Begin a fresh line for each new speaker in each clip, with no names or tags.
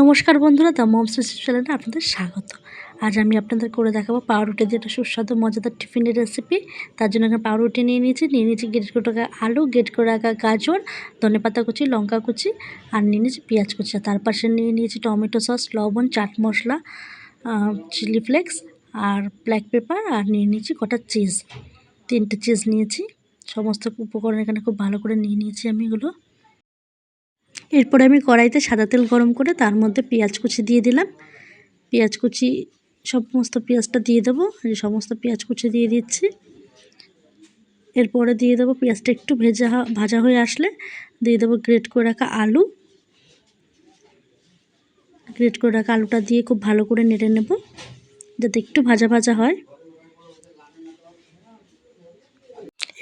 নমস্কার বন্ধুরা, the moms চ্যানেলে আপনাদের স্বাগত। আজ আমি আপনাদের করে দেখাবো পাউরুটি দিয়ে একটা সুস্বাদু, মজাদার টিফিনের রেসিপি তার জন্য এখানে পাউরুটি নিয়ে নিয়েছি। নিয়ে নিয়েছি গেট করে আলু গেট করে রাখা গাজর, ধনে পাতা কুচি, লঙ্কা কুচি, আর নিয়ে নিয়েছি পেঁয়াজ কুচি। তার পাশে নিয়ে নিয়েছি টমেটো সস, লবণ, চাট মশলা চিলি ফ্লেক্স আর ব্ল্যাক পেপার আর নিয়ে নিয়েছি কটা চিজ তিনটে চিজ নিয়েছি। সমস্ত উপকরণ এখানে খুব ভালো করে নিয়ে নিয়েছি আমি এগুলো। এরপরে আমি কড়াইতে সাদা তেল গরম করে তার মধ্যে পেঁয়াজ কুচি দিয়ে দিলাম। পেঁয়াজ কুচি সমস্ত পেঁয়াজটা দিয়ে দেবো। সমস্ত পেঁয়াজ কুচি দিয়ে দিচ্ছি। এরপরে দিয়ে দেবো পেঁয়াজটা একটু ভেজা ভাজা হয়ে আসলে দিয়ে দেবো গ্রেট করে রাখা আলু। গ্রেট করে রাখা আলুটা দিয়ে খুব ভালো করে নেড়ে নেব। যাতে একটু ভাজা ভাজা হয়।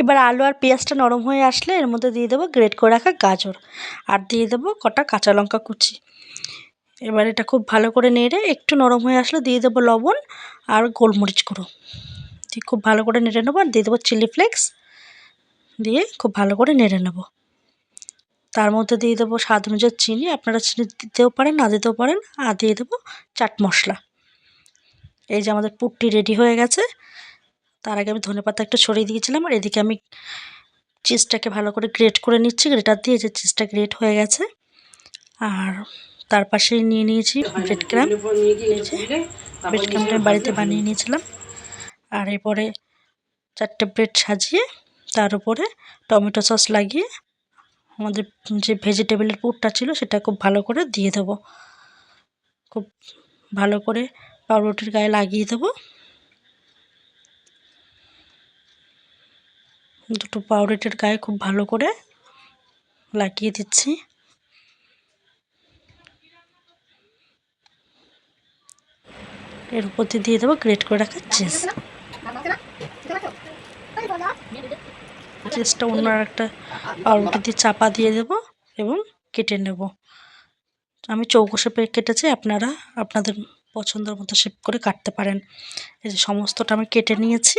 এবার আলু আর পেঁয়াজটা নরম হয়ে আসলে এর মধ্যে দিয়ে দেবো গ্রেট করে রাখা গাজর। আর দিয়ে দেবো কটা কাঁচা লঙ্কা কুচি। এবার এটা খুব ভালো করে নেড়ে একটু নরম হয়ে আসলে দিয়ে দেবো লবণ আর গোলমরিচ গুঁড়ো। দিয়ে খুব ভালো করে নেড়ে নেব আর দিয়ে দেবো চিলি ফ্লেক্স দিয়ে খুব ভালো করে নেড়ে নেব। তার মধ্যে দিয়ে দেবো স্বাদ অনুযায়ী চিনি। আপনারা চিনি দিতেও পারেন, না দিতেও পারেন। আর দিয়ে দেবো চাট মশলা। এই যে আমাদের পুটটি রেডি হয়ে গেছে। তার আগে আমি ধনে পাতা একটু ছড়িয়ে দিয়েছিলাম আর এদিকে আমি চিজটাকে ভালো করে গ্রেট করে নিচ্ছি গ্রেটার দিয়ে যে চিজটা গ্রেট হয়ে গেছে। আর তার পাশে নিয়ে নিয়েছি ব্রেড ক্রাম ব্রেড ক্রামটা বাড়িতে বানিয়ে নিয়েছিলাম। আর এরপরে চারটে ব্রেড সাজিয়ে তার উপরে টমেটো সস লাগিয়ে আমাদের যে ভেজিটেবলের পুরটা ছিল সেটা খুব ভালো করে দিয়ে দেবো। খুব ভালো করে পাউরুটির গায়ে লাগিয়ে দেবো। দুটো পাউরুটির গায়ে খুব ভালো করে লাগিয়ে দিচ্ছি। এর উপর দিয়ে দিয়ে দেবো গ্রেট করে রাখা চিজ চিজটা অন্য একটা পাউরুটি দিয়ে চাপা দিয়ে দেবো এবং কেটে নেব। আমি চৌকো শেপে কেটেছি, আপনারা আপনাদের পছন্দের মতো শেপ করে কাটতে পারেন। এই যে সমস্তটা আমি কেটে নিয়েছি।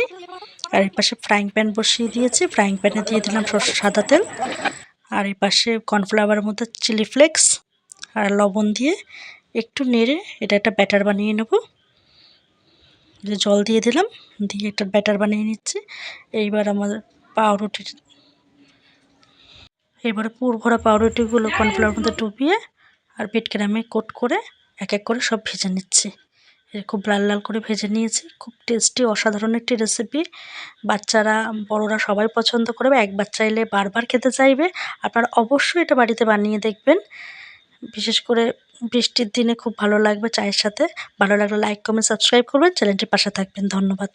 আর এই পাশে ফ্রাইং প্যান বসিয়ে দিয়েছি। ফ্রাইং প্যানে দিয়ে দিলাম সাদা তেল। আর এই পাশে কর্নফ্লাওয়ারের মধ্যে চিলি ফ্লেক্স আর লবণ দিয়ে একটু নেড়ে এটা একটা ব্যাটার বানিয়ে নেব। যে জল দিয়ে দিলাম, দিয়ে একটা ব্যাটার বানিয়ে নিচ্ছি। এইবার আমাদের পাউরুটির এবারে পুর ভরা পাউরুটিগুলো কর্নফ্লাওয়ার মধ্যে ডুবিয়ে আর পেট ক্যারামে কোট করে এক এক করে সব ভেজে নিচ্ছি। খুব লাল লাল করে ভেজে নিয়েছি। খুব টেস্টি অসাধারণ একটি রেসিপি বাচ্চারা, বড়রা সবাই পছন্দ করবে। এক বাচ্চা এলে বারবার খেতে চাইবে। আপনারা অবশ্যই এটা বাড়িতে বানিয়ে দেখবেন। বিশেষ করে বৃষ্টির দিনে খুব ভালো লাগবে চায়ের সাথে। ভালো লাগলে লাইক কমেন্ট সাবস্ক্রাইব করবেন। চ্যানেলটির পাশে থাকবেন। ধন্যবাদ।